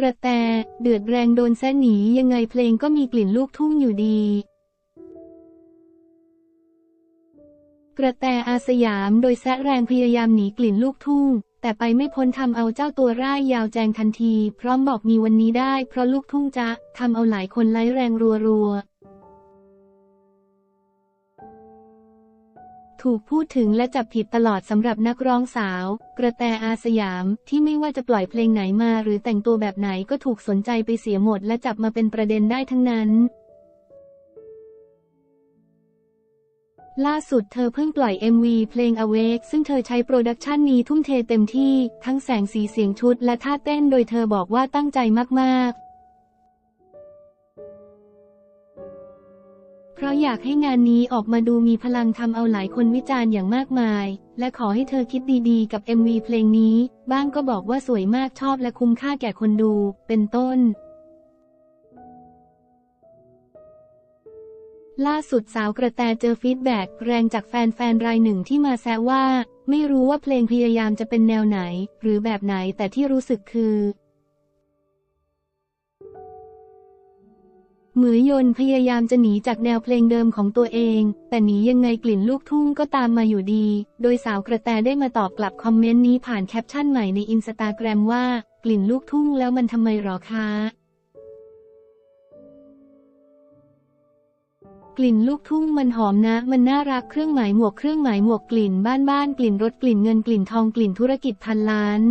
กระแต เดือดแรงโดนแซหนียังไงเพลงก็มีกลิ่นลูกทุ่งอยู่ดี กระแตอาสยามโดยแซะแรงพยายามหนีกลิ่นลูกทุ่ง แต่ไปไม่พ้นทำเอาเจ้าตัวร่ายยาวแจงทันที พร้อมบอกมีวันนี้ได้เพราะลูกทุ่งจะทำเอาหลายคนไล่แรงรัวๆ ถูกพูดถึงและจับผิดตลอดสำหรับนักร้องสาว กระแตอาสยาม ที่ไม่ว่าจะปล่อยเพลงไหนมาหรือแต่งตัวแบบไหนก็ถูกสนใจไปเสียหมดและจับมาเป็นประเด็นได้ทั้งนั้น ล่าสุดเธอเพิ่งปล่อย MV เพลง Awake ซึ่งเธอใช้โปรดักชันนี้ทุ่มเทเต็มที่ ทั้งแสงสีเสียงชุดและท่าเต้นโดยเธอบอกว่าตั้งใจมากๆ เพราะอยากให้งานนี้ออกมาดูมีพลังทำเอาหลายคนวิจารณ์อย่างมากมาย และขอให้เธอคิดดีๆ กับ MV เพลงนี้ บ้างก็บอกว่าสวยมากชอบและคุ้มค่าแก่คนดู เป็นต้น ล่าสุดสาวกระแตเจอฟีดแบ็กแรงจากแฟนๆรายหนึ่งที่มาแซวว่า ไม่รู้ว่าเพลงพยายามจะเป็นแนวไหน หรือแบบไหนแต่ที่รู้สึกคือ เหมือยนพยายามจะหนีจากแนวเพลงเดิมของตัวเอง แต่หนียังไงกลิ่นลูกทุ่งก็ตามมาอยู่ดี โดยสาวกระแตได้มาตอบกลับคอมเมนต์นี้ผ่านแคปชั่นใหม่ในอินสตาแกรมว่า กลิ่นลูกทุ่งแล้วมันทำไมหรอคะกลิ่นลูกทุ่งมันหอมนะ มันน่ารักเครื่องหมายหมวกเครื่องหมายหมวกกลิ่นบ้านบ้านกลิ่นรถกลิ่นเงินกลิ่นทองกลิ่นธุรกิจพันล้าน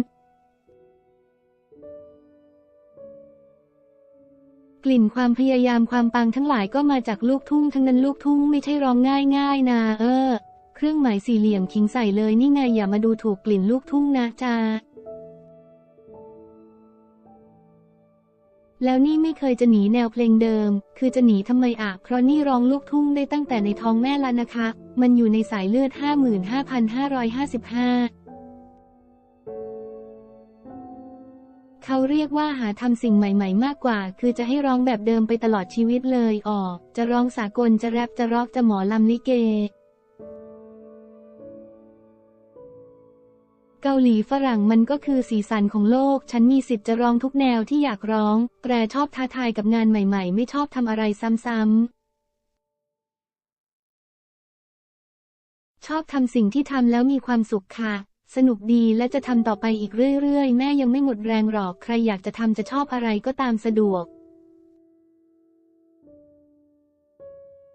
กลิ่นความพยายามความปังทั้งหลายก็มาจากลูกทุ่งทั้งนั้นลูกทุ่งไม่ใช่ร้องง่ายง่ายนะเออ เครื่องหมายสี่เหลี่ยมคิงใส่เลยนี่ไงอย่ามาดูถูกกลิ่นลูกทุ่งนะจ้าแล้วนี่ไม่เคยจะหนีแนวเพลงเดิม คือจะหนีทำไมอะ เพราะนี่ร้องลูกทุ่งได้ตั้งแต่ในท้องแม่แล้วนะคะ มันอยู่ในสายเลือด 55,555 เขาเรียกว่าหาทำสิ่งใหม่ ๆ มากกว่า คือจะให้ร้องแบบเดิมไปตลอดชีวิตเลยออก จะร้องสากลจะแรปจะร็อกจะหมอลำลิเก เกาหลีฝรั่งมันก็คือสีสันของโลก ฉันมีสิทธิ์จะร้องทุกแนวที่อยากร้องแปรชอบท้าทายกับงานใหม่ ๆ ไม่ชอบทำอะไรซ้ำๆชอบทำสิ่งที่ทำแล้วมีความสุขค่ะ สนุกดีและจะทำต่อไปอีกเรื่อยๆ แม่ยังไม่หมดแรงหรอกใครอยากจะทำจะชอบอะไรก็ตามสะดวก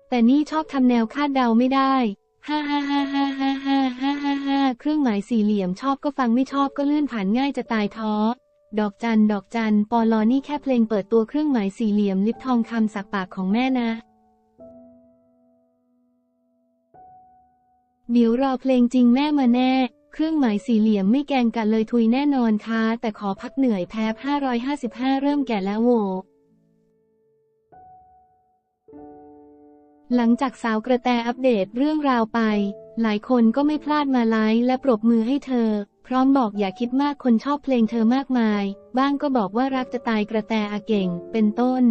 แต่นี่ชอบทำแนวคาดเดาไม่ได้ฮ่าฮ่าฮ่าฮ่าฮ่าฮ่าฮ่าฮ่าฮ่าเครื่องหมายสี่เหลี่ยมชอบก็ฟังไม่ชอบก็เลื่อนผ่านง่ายจะตายท้อ ดอกจัน ดอกจัน ปอลอนี่แค่เพลงเปิดตัวเครื่องหมายสี่เหลี่ยมลิปทองคำสักปากของแม่นะเดี๋ยวรอเพลงจริงแม่มาแน่ เครื่องหมายสี่เหลี่ยมไม่แกงกันเลยทุยแน่นอนค่ะแต่ขอพักเหนื่อยแพ้ 555 เริ่มแก่แล้วโวหลังจากสาวกระแตอัปเดตเรื่องราวไป หลายคนก็ไม่พลาดมาไลค์และปรบมือให้เธอ พร้อมบอกอย่าคิดมากคนชอบเพลงเธอมากมาย บ้างก็บอกว่ารักจะตายกระแตอาเก่ง เป็นต้น